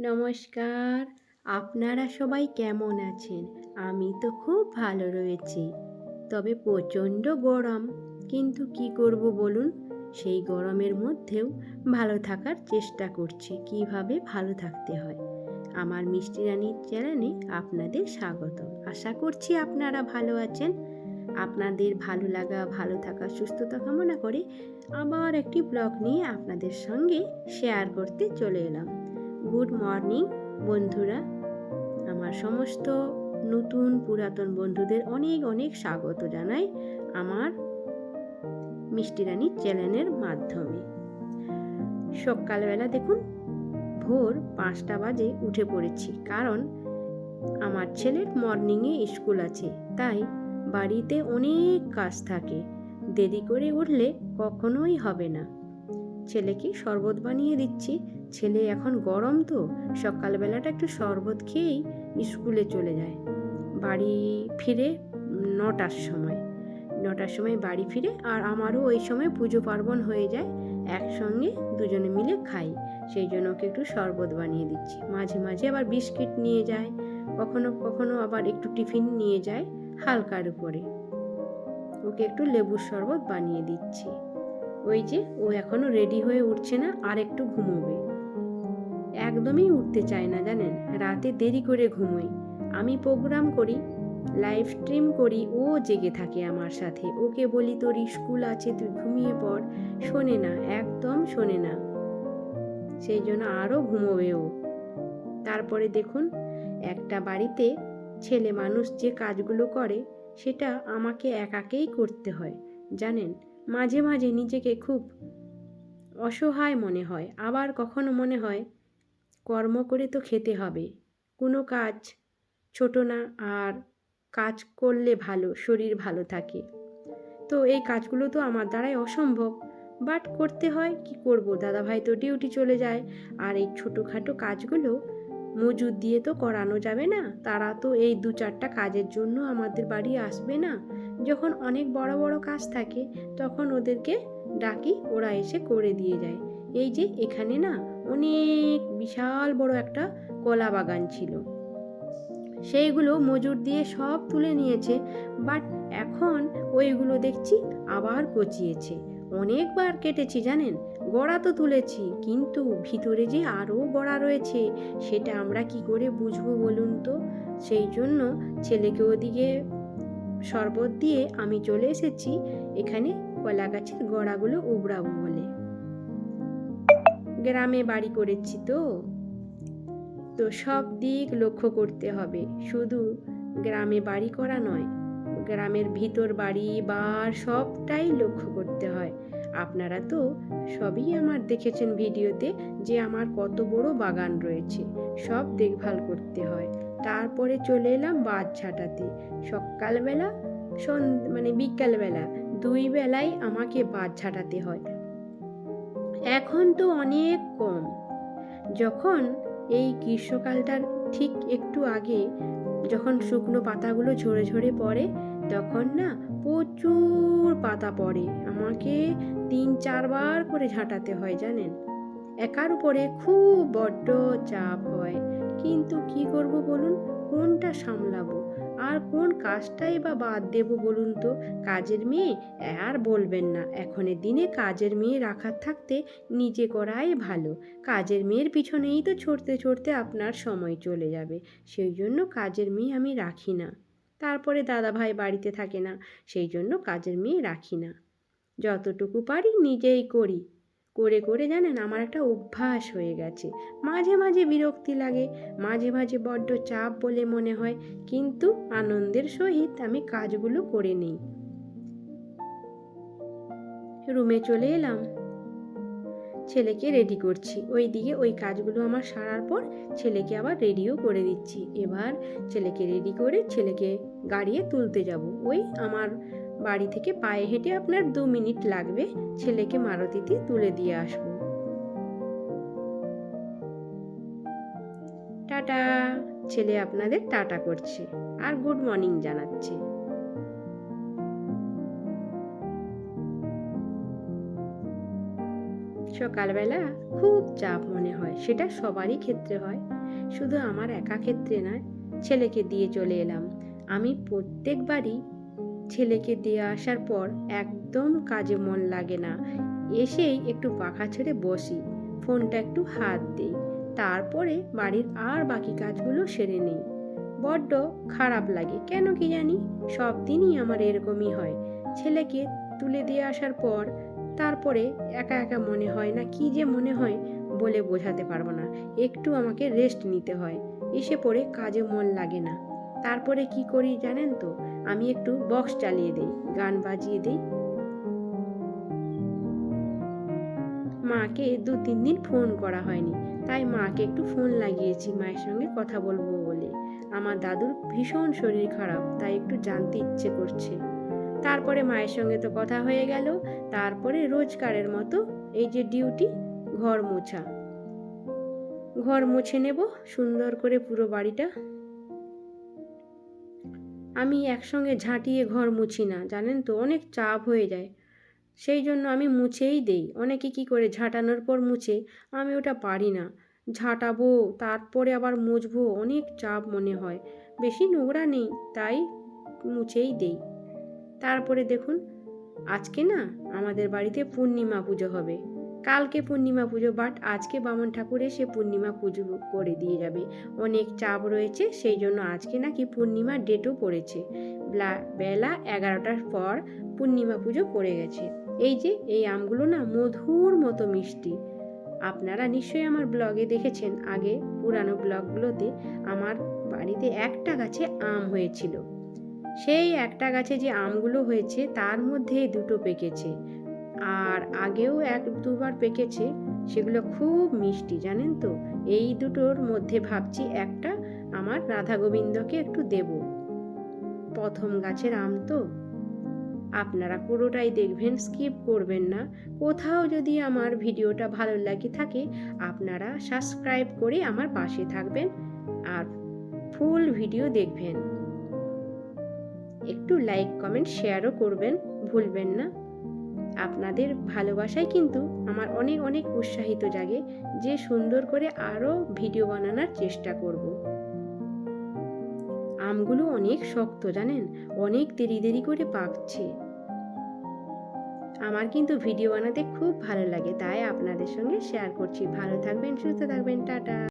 নমস্কার। আপনারা সবাই কেমন আছেন? আমি তো খুব ভালো রয়েছি। তবে প্রচণ্ড গরম। কিন্তু কি করব বলুন? সেই গরমের মধ্যেও ভালো থাকার চেষ্টা করছি। কীভাবে ভালো থাকতে হয়? আমার মিষ্টি রানীর চ্যানেলে আপনাদের স্বাগত আশা করছি আপনারা ভালো আছেন। আপনাদের ভালো লাগা, ভালো থাকা, সুস্থতা কামনা করে আবার একটি ব্লগ নিয়ে আপনাদের সঙ্গে শেয়ার করতে চলে এলাম। গুড মর্নিং, বন্ধুরা। আমার সমস্ত নতুন পুরাতন বন্ধুদের অনেক অনেক স্বাগত জানাই আমার মিষ্টি রানী চ্যানেলের মাধ্যমে। সকালবেলা দেখুন, ভোর পাঁচটা বাজে উঠে পড়েছি, কারণ আমার ছেলের মর্নিংয়ে স্কুল আছে, তাই বাড়িতে অনেক কাজ থাকে, দেরি করে উঠলে কখনোই হবে না। ছেলেকে শরবত বানিয়ে দিচ্ছি। ছেলে এখন গরম তো, সকালবেলাটা একটু শরবত খেয়েই স্কুলে চলে যায়। বাড়ি ফিরে নটার সময়। নটার সময় বাড়ি ফিরে আর আমারও ওই সময় পুজো পার্বণ হয়ে যায়, একসঙ্গে দুজনে মিলে খাই। সেই জন্য ওকে একটু শরবত বানিয়ে দিচ্ছি। মাঝে মাঝে আবার বিস্কিট নিয়ে যায়, কখনো কখনো আবার একটু টিফিন নিয়ে যায় হালকার উপরে। ওকে একটু লেবুর শরবত বানিয়ে দিচ্ছি। ওই যে, ও এখনও রেডি হয়ে উঠছে না, আর একটু ঘুমোবে। একদমই উঠতে চায় না, জানেন? রাতে দেরি করে ঘুমোই। আমি প্রোগ্রাম করি লাইভ স্ট্রিম করি, ও জেগে থাকে আমার সাথে। ওকে বলি, তোর স্কুল আছে, তুই ঘুমিয়ে পড়। শোনে না, একদম শোনে না। সেই জন্য আরও ঘুমোবে ও। তারপরে দেখুন, একটা বাড়িতে ছেলে মানুষ যে কাজগুলো করে, সেটা আমাকে একাকেই করতে হয়, জানেন? মাঝে মাঝে নিজেকে খুব অসহায় মনে হয়। আবার কখনো মনে হয়, কর্ম করে তো খেতে হবে। কোনো কাজ ছোট না, আর কাজ করলে ভালো, শরীর ভালো থাকে। তো এই কাজগুলো তো আমার দ্বারাই অসম্ভব। বাট করতে হয়, কি করব? দাদাভাই তো ডিউটি চলে যায়। আর এই ছোটোখাটো কাজগুলো মজুর দিয়ে তো করানো যাবে না। তারা তো এই দু চারটা কাজের জন্য আমাদের বাড়ি আসবে না। যখন অনেক বড় বড় কাজ থাকে, তখন ওদেরকে ডাকি, ওরা এসে করে দিয়ে যায়। এই যে এখানে না, অনেক বিশাল বড় একটা কলা বাগান ছিল। সেইগুলো মজুর দিয়ে সব তুলে নিয়েছে, বাট এখন ওইগুলো দেখছি আবার কচিয়েছে। অনেকবার কেটেছি, জানেন? গড়া তো তুলেছি, কিন্তু ভিতরে যে আরও গড়া রয়েছে, সেটা আমরা কি করে বুঝব বলুন তো? সেই জন্য ছেলেকে ওদিকে শরবত দিয়ে আমি চলে এসেছি, এখানে কলা গাছের গড়াগুলো উবড়াবো বলে। গ্রামে বাড়ি করেছি তো। তো সব দিক লক্ষ্য করতে হবে, শুধু গ্রামে বাড়ি করা নয়, গ্রামের ভিতর বাড়ি, বার সবটাই লক্ষ্য করতে হয়। আপনারা তো সবই আমার দেখেছেন ভিডিওতে যে আমার কত বড় বাগান রয়েছে, সব দেখভাল করতে হয়। তারপরে চলে এলাম বাদ ছাটাতে। সকালবেলা, সন মানে বিকালবেলা, দুই বেলায় আমাকে বাদ ছাটাতে হয়। এখন তো অনেক কম। যখন এই গ্রীষ্মকালটার ঠিক একটু আগে যখন শুকনো পাতাগুলো ঝরে ঝরে পড়ে, তখন না প্রচুর পাতা পড়ে। আমাকে তিন চারবার করে ঝাঁটাতে হয় জানেন? একার উপরে খুব বড্ড চাপ হয়। কিন্তু কি করব বলুন? কোনটা সামলাবো? আর কোন কাজটাই বা বাদ দেব বলুন তো? কাজের মেয়ে? আর বলবেন না। এখনের দিনে কাজের মেয়ে রাখার থাকতে নিজে করাই ভালো। কাজের মেয়ের পিছনেই তো ছড়তে ছড়তে আপনার সময় চলে যাবে। সেই জন্য কাজের মেয়ে আমি রাখি না। তারপরে দাদা ভাই বাড়িতে থাকে না। সেই জন্য কাজের মেয়ে রাখি না। যতটুকু পারি নিজেই করি। করে করে জানেন আমার একটা অভ্যাস হয়ে গেছে। মাঝে মাঝে বিরক্তি লাগে, মাঝে মাঝে বড্ড চাপ বলে মনে হয়, কিন্তু আনন্দের সহিত আমি কাজগুলো করে নিই। রুমে চলে এলাম। ছেলেকে রেডি করছি। ওই দিকে ওই কাজগুলো আমার সারার পর ছেলেকে আবার রেডিও করে দিচ্ছি। এবার ছেলেকে রেডি করে ছেলেকে গাড়িয়ে তুলতে যাব। ওই আমার বাড়ি থেকে পায়ে হেঁটে আপনার দু মিনিট লাগবে। ছেলেকে মারুতিতে তুলে দিয়ে আসব। টাটা। ছেলে আপনাদের টাটা করছে আর গুড মর্নিং জানাচ্ছে। সকালবেলা খুব চাপ মনে হয়, সেটা সবারই ক্ষেত্রে হয়। শুধু আমার একা ক্ষেত্রে নয়, ছেলেকে দিয়ে চলে এলাম। আমি প্রত্যেকবারই ছেলেকে দিয়ে আসার পর একদম কাজে মন লাগে না। এসেই একটু পাখা ছেড়ে বসি, ফোনটা একটু হাত দিই। তারপরে বাড়ির আর বাকি কাজগুলো সেরে নিই। বড্ড খারাপ লাগে, কেন কি জানি? সব দিনই আমার এরকমই হয়। ছেলেকে তুলে দিয়ে আসার পর তারপরে একা একা মনে হয় না কি যে মনে হয় বলে বোঝাতে পারব না। একটু আমাকে রেস্ট নিতে হয়। এসে পড়ে কাজে মন লাগে না। তারপরে কি করি জানেন তো? আমি একটু বক্স চালিয়ে দেই, গান বাজিয়ে দেই। মাকে দু, তিন দিন ফোন করা হয়নি। তাই মাকে একটু ফোন লাগিয়েছি, মায়ের সঙ্গে কথা বলব বলে। আমার দাদুর ভীষণ শরীর খারাপ, তাই একটু জানতে ইচ্ছে করছে। তারপরে মায়ের সঙ্গে তো কথা হয়ে গেল। তারপরে রোজকারের মতো এই যে ডিউটি ঘর মোছা। ঘর মুছে নেব, সুন্দর করে পুরো বাড়িটা আমি একসঙ্গে ঝাঁটিয়ে ঘর মুছি না, জানেন তো? অনেক চাপ হয়ে যায়। সেই জন্য আমি মুছেই দেই। অনেকে কি করে ঝাঁটানোর পর মুছে? আমি ওটা পারি না। ঝাঁটাবো, তারপরে আবার মুছবো, অনেক চাপ মনে হয়। বেশি নোংরা নেই, তাই মুছেই দেই। তারপরে দেখুন, আজকে না আমাদের বাড়িতে পূর্ণিমা পুজো হবে। কালকে পূর্ণিমা পুজো বাট আজকে বামন ঠাকুর এসে পূর্ণিমা পুজো করে দিয়ে যাবে। অনেক চাপ রয়েছে, সেই জন্য আজকে নাকি পূর্ণিমা ডেটও পড়েছে। ব্লা- বেলা এগারোটার পর পূর্ণিমা পুজো পড়ে গেছে। এই যে, এই আমগুলো না মধুর মতো মিষ্টি। আপনারা নিশ্চয়ই আমার ব্লগে দেখেছেন, আগে পুরানো ব্লগগুলোতে আমার বাড়িতে একটা গাছে আম হয়েছিল। সেই একটা গাছে যে আমগুলো হয়েছে, তার মধ্যে দুটো পেকেছে। আর আগেও এক দুবার পেকেছে, সেগুলো খুব মিষ্টি, জানেন তো? এই দুটোর মধ্যে ভাবছি একটা আমার রাধা গোবিন্দকে একটু দেব। প্রথম গাছের আম তো। আপনারা পুরোটাই দেখবেন, স্কিপ করবেন না। কোথাও যদি আমার ভিডিওটা ভালো লাগে থাকে, আপনারা সাবস্ক্রাইব করে আমার পাশে থাকবেন আর ফুল ভিডিও দেখবেন। একটু লাইক, কমেন্ট, শেয়ারও করবেন, ভুলবেন না। আপনাদের ভালোবাসায় কিন্তু আমার অনেক অনেক উৎসাহিত জাগে যে সুন্দর করে আরও ভিডিও বানানোর চেষ্টা করব। আমগুলো অনেক শক্ত, জানেন? অনেক দেরি দেরি করে পাকছে। আমার কিন্তু ভিডিও বানাতে খুব ভালো লাগে, তাই আপনাদের সঙ্গে শেয়ার করছি। ভালো থাকবেন, সুস্থ থাকবেন, টাটা।